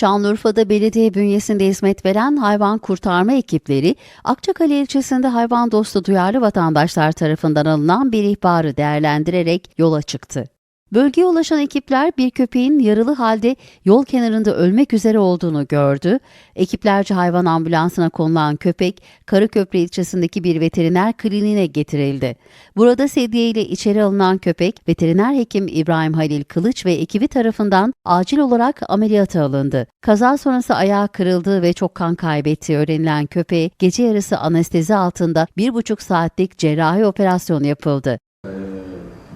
Şanlıurfa'da belediye bünyesinde hizmet veren hayvan kurtarma ekipleri, Akçakale ilçesinde hayvan dostu duyarlı vatandaşlar tarafından alınan bir ihbarı değerlendirerek yola çıktı. Bölgeye ulaşan ekipler bir köpeğin yaralı halde yol kenarında ölmek üzere olduğunu gördü. Ekiplerce hayvan ambulansına konulan köpek, Karaköprü ilçesindeki bir veteriner kliniğine getirildi. Burada sedye ile içeri alınan köpek, veteriner hekim İbrahim Halil Kılıç ve ekibi tarafından acil olarak ameliyata alındı. Kaza sonrası ayağı kırıldığı ve çok kan kaybettiği öğrenilen köpeğe gece yarısı anestezi altında bir buçuk saatlik cerrahi operasyon yapıldı.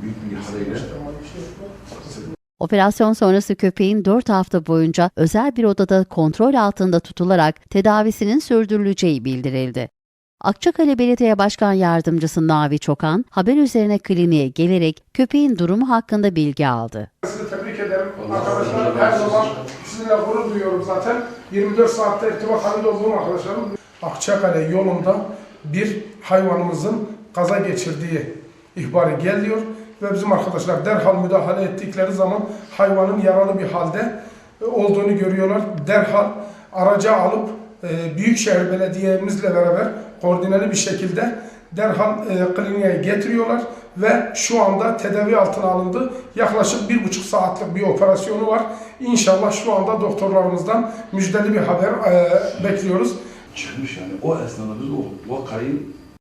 büyük bir Operasyon sonrası köpeğin 4 hafta boyunca özel bir odada kontrol altında tutularak tedavisinin sürdürüleceği bildirildi. Akçakale Belediye Başkan Yardımcısı Navi Çokan, haber üzerine kliniğe gelerek köpeğin durumu hakkında bilgi aldı. Sizi tebrik ederim. Arkadaşlar her zaman sizinle gurur duyuyorum zaten. 24 saatte irtibat halinde olduğum arkadaşlarım. Akçakale yolunda bir hayvanımızın kaza geçirdiği ihbarı geliyor. Ve bizim arkadaşlar derhal müdahale ettikleri zaman hayvanın yaralı bir halde e, olduğunu görüyorlar. Derhal araca alıp e, Büyükşehir Belediye'mizle beraber koordineli bir şekilde derhal e, kliniğe getiriyorlar ve şu anda tedavi altına alındı. Yaklaşık bir buçuk saatlik bir operasyonu var. İnşallah şu anda doktorlarımızdan müjdeli bir haber bekliyoruz. çıkmış yani. O esnada biz o vakayı